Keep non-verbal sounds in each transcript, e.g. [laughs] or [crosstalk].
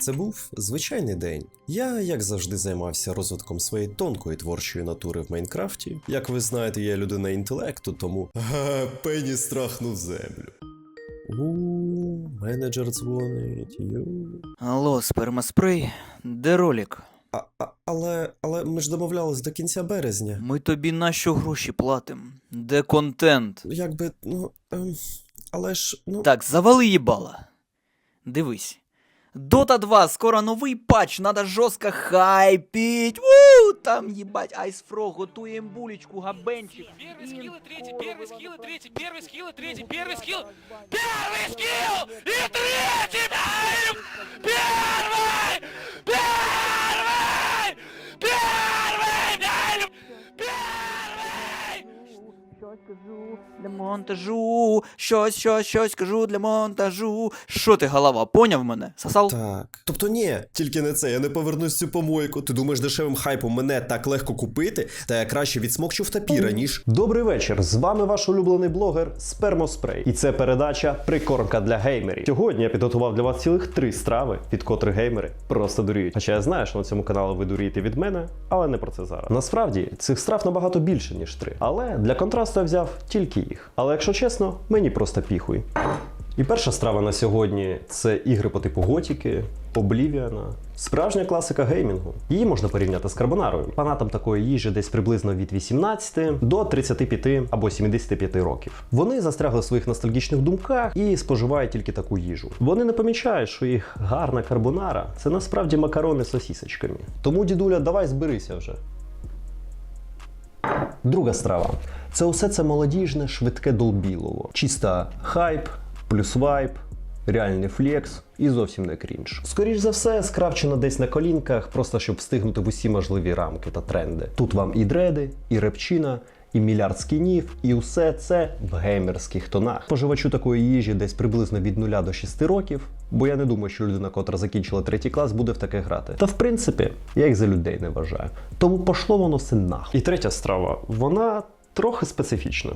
Це був звичайний день. Я, як завжди, займався розвитком своєї тонкої творчої натури в Майнкрафті. Як ви знаєте, я людина інтелекту, тому пені страхнув землю. У, менеджер дзвонить. Ю. Алло, спермаспрей, де ролик? А, а, але, але ми ж домовлялись до кінця березня. Ми тобі на що гроші платим? Де контент? Якби, ну. Ем, але ж, ну. Так, завали їбала. Дивись. Дота 2, скоро новий патч, надо жорстко хайпить. У, там їбать Айсфро, готуємо булечку, габенчик. Первый скилл и третий, первый скилл и третий, первый скилл и третий, первый скилл, первый скилл и третий, Кажу для монтажу, щось, щось, щось кажу для монтажу. Що ти, голова, поняв мене? Сосал? Так. Тобто ні, тільки не це, я не повернусь цю помойку. Ти думаєш, дешевим хайпом мене так легко купити, та я краще відсмокчу в тапіра, ніж. Добрий вечір. З вами ваш улюблений блогер Спермоспрей. І це передача Прикормка для геймерів. Сьогодні я підготував для вас цілих три страви, від котрих геймери просто дуріють. Хоча я знаю, що на цьому каналі ви дурієте від мене, але не про це зараз. Насправді цих страв набагато більше, ніж три. Але для контрасту я взяв тільки їх. Але якщо чесно, мені просто піхуй. І перша страва на сьогодні це ігри по типу Готіки, Облівіана. Справжня класика геймінгу. Її можна порівняти з карбонарою. Фанатам такої їжі десь приблизно від 18 до 35 або 75 років. Вони застрягли в своїх ностальгічних думках і споживають тільки таку їжу. Вони не помічають, що їх гарна карбонара це насправді макарони з сосісочками. Тому, дідуля, давай зберися вже. Друга страва. Це усе це молодіжне, швидке долбілово. Чиста хайп, плюс вайп, реальний флекс і зовсім не крінж. Скоріш за все, скравчено десь на колінках, просто щоб встигнути в усі можливі рамки та тренди. Тут вам і дреди, і репчина. І мільярд скінів, і усе це в геймерських тонах. Споживачу такої їжі десь приблизно від 0 до 6 років, бо я не думаю, що людина, котра закінчила третій клас, буде в таке грати. Та в принципі, я їх за людей не вважаю. Тому пошло воно все нахуй. І третя страва, вона трохи специфічна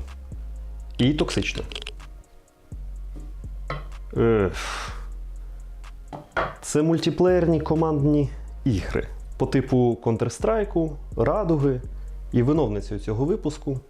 і токсична. Ех. Це мультиплеєрні командні ігри по типу Counter-Strike, Радуги і виновницею цього випуску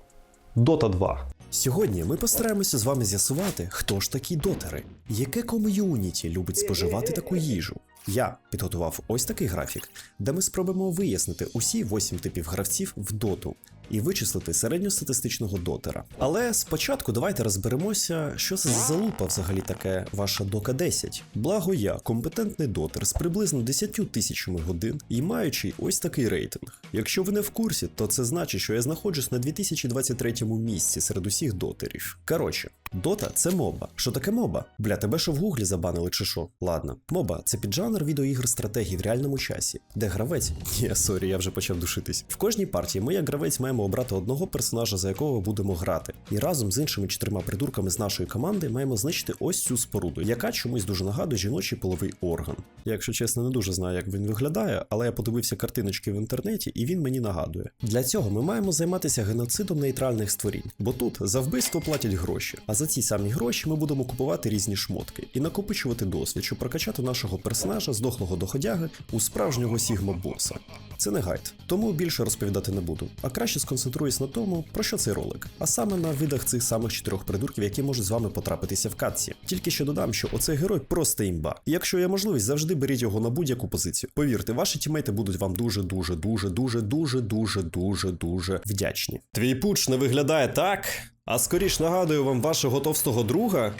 Dota 2. Сьогодні ми постараємося з вами з'ясувати, хто ж такі дотери, яке ком'юніті любить споживати таку їжу. Я підготував ось такий графік, де ми спробуємо вияснити усі 8 типів гравців в доту і вичислити середньостатистичного дотера. Але спочатку давайте розберемося, що це за залупа взагалі таке ваша дока 10. Благо я компетентний дотер з приблизно 10 тисячами годин і маючи ось такий рейтинг. Якщо ви не в курсі, то це значить, що я знаходжусь на 2023 місці серед усіх дотерів. Коротше, дота це моба. Що таке моба? Бля, тебе що в гуглі забанили чи що? Ладно, моба це піджанр відеоігр стратегії в реальному часі, де гравець. [laughs] Ні, сорі, я вже почав душитись. В кожній партії ми, як гравець, маємо обрати одного персонажа, за якого будемо грати. І разом з іншими чотирма придурками з нашої команди маємо знищити ось цю споруду, яка чомусь дуже нагадує жіночий половий орган. Я, якщо чесно, не дуже знаю, як він виглядає, але я подивився картиночки в інтернеті, і він мені нагадує. Для цього ми маємо займатися геноцидом нейтральних створінь, бо тут за вбивство платять гроші, а за ці самі гроші ми будемо купувати різні шмотки і накопичувати досвід, щоб прокачати нашого персонажа з дохлого доходяги у справжнього сігма боса. Це не гайд, тому більше розповідати не буду, а краще сконцентруюсь на тому, про що цей ролик, а саме на видах цих самих чотирьох придурків, які можуть з вами потрапитися в катці. Тільки що додам, що оцей герой просто імба. І якщо є можливість, завжди беріть його на будь-яку позицію. Повірте, ваші тімейти будуть вам дуже, дуже, дуже, дуже, дуже, дуже, дуже, дуже вдячні. Твій пуч не виглядає так. А скоріш нагадую вам вашого товстого друга.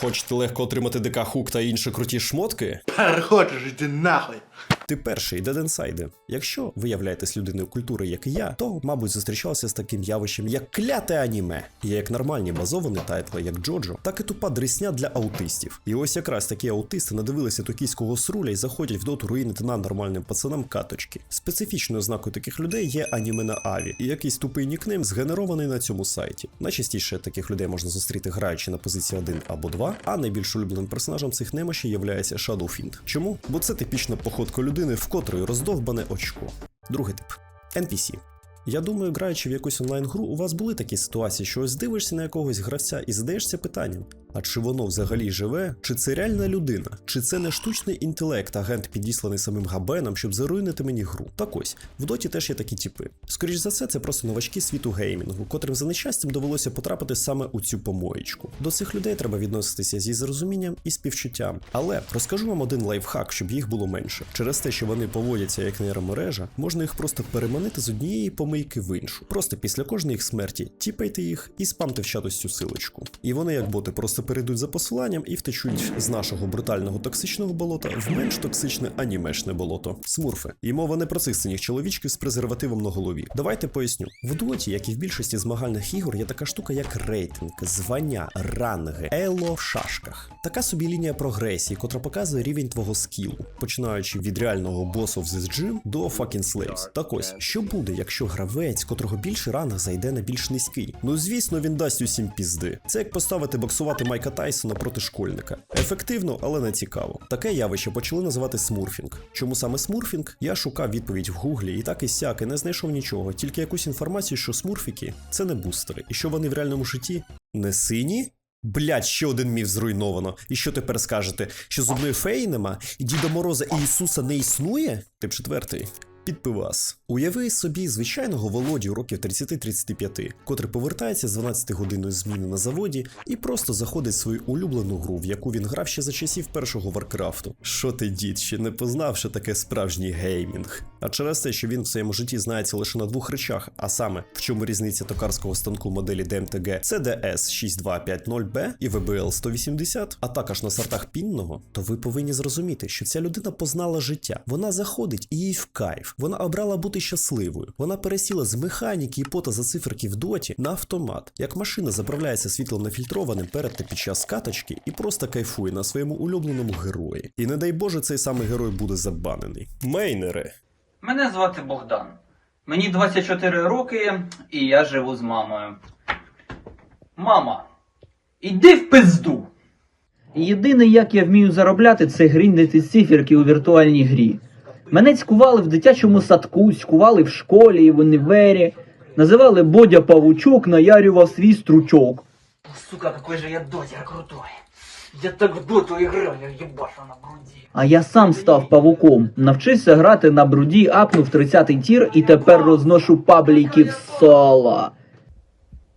Хочете легко отримати ДК хук та інші круті шмотки? Переходиш, іди нахуй. Ти перший деденсайди. Якщо ви являєтесь людиною культури, як і я, то, мабуть, зустрічалися з таким явищем, як кляте аніме. Є як нормальні базовані тайтли, як Джоджо, так і тупа дресня для аутистів. І ось якраз такі аутисти надивилися токійського сруля і заходять в доту руїнити на нормальним пацанам каточки. Специфічною ознакою таких людей є аніме на Аві, і якийсь тупий нікнейм згенерований на цьому сайті. Найчастіше таких людей можна зустріти граючи на позиції 1 або 2, а найбільш улюбленим персонажем цих немощів є Shadowfiend. Чому? Бо це типічна походка людини, в котрої роздовбане очко. Другий тип NPC. Я думаю, граючи в якусь онлайн-гру, у вас були такі ситуації, що ось дивишся на якогось гравця і задаєшся питанням: А чи воно взагалі живе? Чи це реальна людина? Чи це не штучний інтелект, агент підісланий самим Габеном, щоб заруйнити мені гру? Так ось, в доті теж є такі типи. Скоріш за все, це просто новачки світу геймінгу, котрим за нещастям довелося потрапити саме у цю помоєчку. До цих людей треба відноситися зі зрозумінням і співчуттям. Але розкажу вам один лайфхак, щоб їх було менше. Через те, що вони поводяться як нейромережа, можна їх просто переманити з однієї помийки в іншу. Просто після кожної їх смерті тіпайте їх і спамте в чат цю силочку. І вони, як боти, просто перейдуть за посиланням і втечуть з нашого брутального токсичного болота в менш токсичне анімешне болото. Смурфи. І мова не про цих синіх чоловічків з презервативом на голові. Давайте поясню. В доті, як і в більшості змагальних ігор, є така штука, як рейтинг, звання, ранги, ело в шашках. Така собі лінія прогресії, котра показує рівень твого скілу, починаючи від реального босу в This Gym до fucking slaves. Так ось, що буде, якщо гравець, котрого більший ранг зайде на більш низький? Ну звісно, він дасть усім пізди. Це як поставити боксувати Майка Тайсона проти школьника. Ефективно, але не цікаво. Таке явище почали називати смурфінг. Чому саме смурфінг? Я шукав відповідь в гуглі і так і сяк, і не знайшов нічого, тільки якусь інформацію, що смурфіки це не бустери, і що вони в реальному житті не сині. Блять, ще один міф зруйновано. І що тепер скажете? Що зубної феї нема? І Діда Мороза і Ісуса не існує? Тип четвертий. Підпивас. Уяви собі звичайного Володю років 30-35, котрий повертається з 12-годинної зміни на заводі і просто заходить в свою улюблену гру, в яку він грав ще за часів першого Варкрафту. Що ти, дід, ще не познав, що таке справжній геймінг? А через те, що він в своєму житті знається лише на двох речах, а саме в чому різниця токарського станку моделі DMTG CDS 6250B і VBL 180, а також на сортах пінного, то ви повинні зрозуміти, що ця людина познала життя. Вона заходить і їй в кайф. Вона обрала бути щасливою. Вона пересіла з механіки і пота за циферки в доті на автомат. Як машина заправляється світлом нафільтрованим перед та під час каточки і просто кайфує на своєму улюбленому герої. І не дай Боже, цей самий герой буде забанений. Мейнери. Мене звати Богдан. Мені 24 роки, і я живу з мамою. Мама, іди в пизду! Єдине, як я вмію заробляти, це гріндити циферки у віртуальній грі. Мене цькували в дитячому садку, цькували в школі і в універі. Називали Бодя Павучок, наярював свій стручок. Сука, какой же я дотер крутой. Я так в доту играю, ебашу на груді. А я сам став павуком, навчився грати на бруді, апнув 30-й тір і тепер розношу пабліки в соло.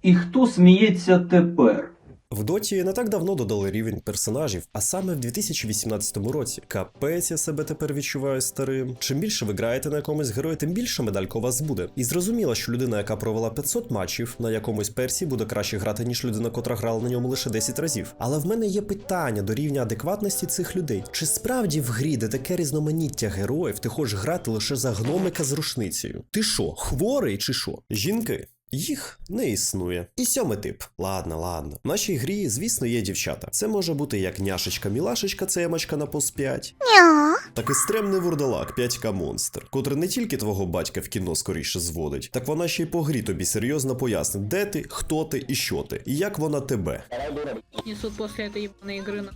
І хто сміється тепер? В доті не так давно додали рівень персонажів, а саме в 2018 році. Капець я себе тепер відчуваю старим. Чим більше ви граєте на якомусь герої, тим більше медалька у вас буде. І зрозуміло, що людина, яка провела 500 матчів на якомусь персі, буде краще грати, ніж людина, котра грала на ньому лише 10 разів. Але в мене є питання до рівня адекватності цих людей. Чи справді в грі, де таке різноманіття героїв, ти хочеш грати лише за гномика з рушницею? Ти що, хворий чи що? Жінки? Їх не існує. І сьомий тип. Ладно, ладно. В нашій грі, звісно, є дівчата. Це може бути як няшечка мілашечка цемочка на пос 5. Так і стремний вурдалак 5К монстр, котрий не тільки твого батька в кіно скоріше зводить, так вона ще й по грі тобі серйозно пояснить, де ти, хто ти і що ти, і як вона тебе. несут после этой ебаной игры на...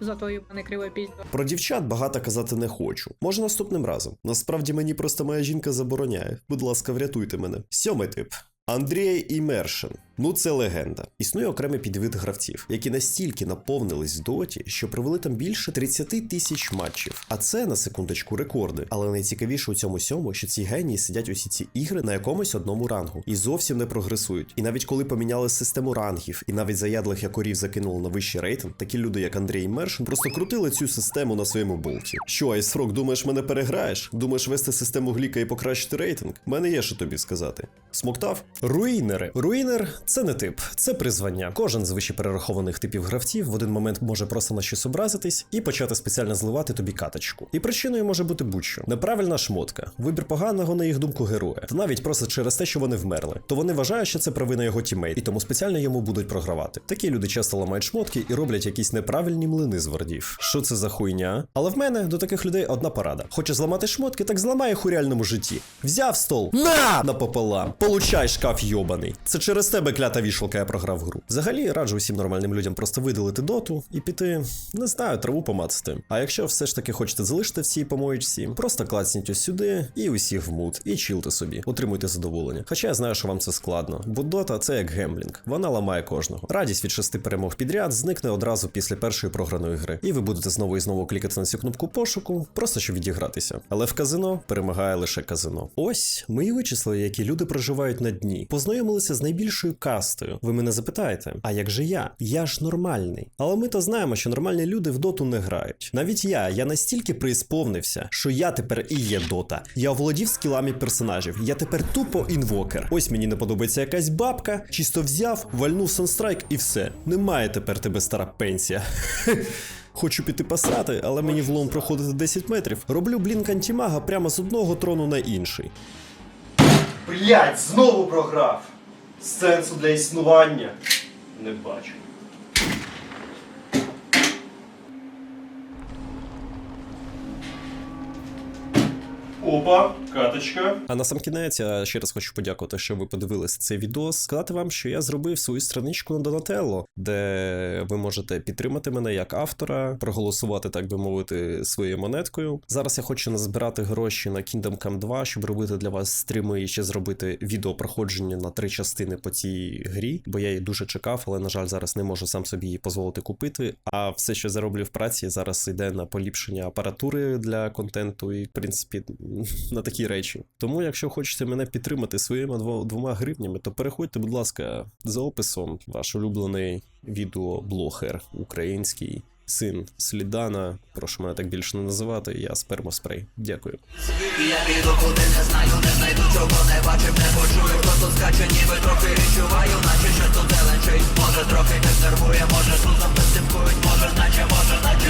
за то ебаный кривой пиздец. Про дівчат багато казати не хочу. Може наступним разом. Насправді мені просто моя жінка забороняє. Будь ласка, врятуйте мене. Сьомий тип. Андрій Імершин. Ну це легенда. Існує окремий підвид гравців, які настільки наповнились в доті, що провели там більше 30 тисяч матчів. А це на секундочку рекорди. Але найцікавіше у цьому сьому, що ці генії сидять усі ці ігри на якомусь одному рангу і зовсім не прогресують. І навіть коли поміняли систему рангів, і навіть заядлих якорів закинули на вищий рейтинг, такі люди, як Андрій Мершин, просто крутили цю систему на своєму болті. Що, Айсфрок, думаєш, мене переграєш? Думаєш вести систему гліка і покращити рейтинг? Мене є що тобі сказати. Смоктав? Руїнери. Руїнер це не тип, це призвання. Кожен з вище перерахованих типів гравців в один момент може просто на щось образитись і почати спеціально зливати тобі каточку. І причиною може бути будь-що. Неправильна шмотка, вибір поганого, на їх думку, героя, та навіть просто через те, що вони вмерли. То вони вважають, що це провина його тімейт, і тому спеціально йому будуть програвати. Такі люди часто ламають шмотки і роблять якісь неправильні млини з вардів. Що це за хуйня? Але в мене до таких людей одна порада. Хочеш зламати шмотки, так зламай їх у реальному житті. Взяв стол, на напополам, получай шкаф йобаний. Це через тебе проклята вішалка, я програв гру. Взагалі раджу усім нормальним людям просто видалити доту і піти, не знаю, траву помацати. А якщо все ж таки хочете залишити в цій помоєчці, просто клацніть ось сюди і усіх в мут, і чилте собі, отримуйте задоволення. Хоча я знаю, що вам це складно, бо дота це як гемблінг, вона ламає кожного. Радість від шести перемог підряд зникне одразу після першої програної гри, і ви будете знову і знову клікати на цю кнопку пошуку, просто щоб відігратися. Але в казино перемагає лише казино. Ось ми і вичислили, які люди проживають на дні. Познайомилися з найбільшою кастою. Ви мене запитаєте, а як же я? Я ж нормальний. Але ми то знаємо, що нормальні люди в доту не грають. Навіть я, я настільки преісповнився, що я тепер і є дота. Я оволодів скілами персонажів. Я тепер тупо інвокер. Ось мені не подобається якась бабка, чисто взяв, вальнув санстрайк і все. Немає тепер тебе стара пенсія. [laughs] Хочу піти посрати, але мені влом проходити 10 метрів. Роблю блінк антимага прямо з одного трону на інший. Блять, знову програв. Сенсу для існування не бачу. Опа, каточка. А на сам кінець я ще раз хочу подякувати, що ви подивилися цей відос. Сказати вам, що я зробив свою страничку на Donatello, де ви можете підтримати мене як автора, проголосувати, так би мовити, своєю монеткою. Зараз я хочу назбирати гроші на Kingdom Come 2, щоб робити для вас стріми і ще зробити відео проходження на три частини по цій грі, бо я її дуже чекав, але на жаль, зараз не можу сам собі її дозволити купити. А все, що зароблю в праці, зараз йде на поліпшення апаратури для контенту і, в принципі, [laughs] на такі речі. Тому, якщо хочете мене підтримати своїми двома гривнями, то переходьте, будь ласка, за описом ваш улюблений відеоблогер український. Син Слідана, прошу мене так більше не називати. Я спермоспрей. Дякую. Я піду куди не знаю, не знайду чого не бачив, не почую тут скаче, ніби трохи відчуваю, наче ще тут зеленчий Може трохи не нервує, може тут записивкують, може наче, може наче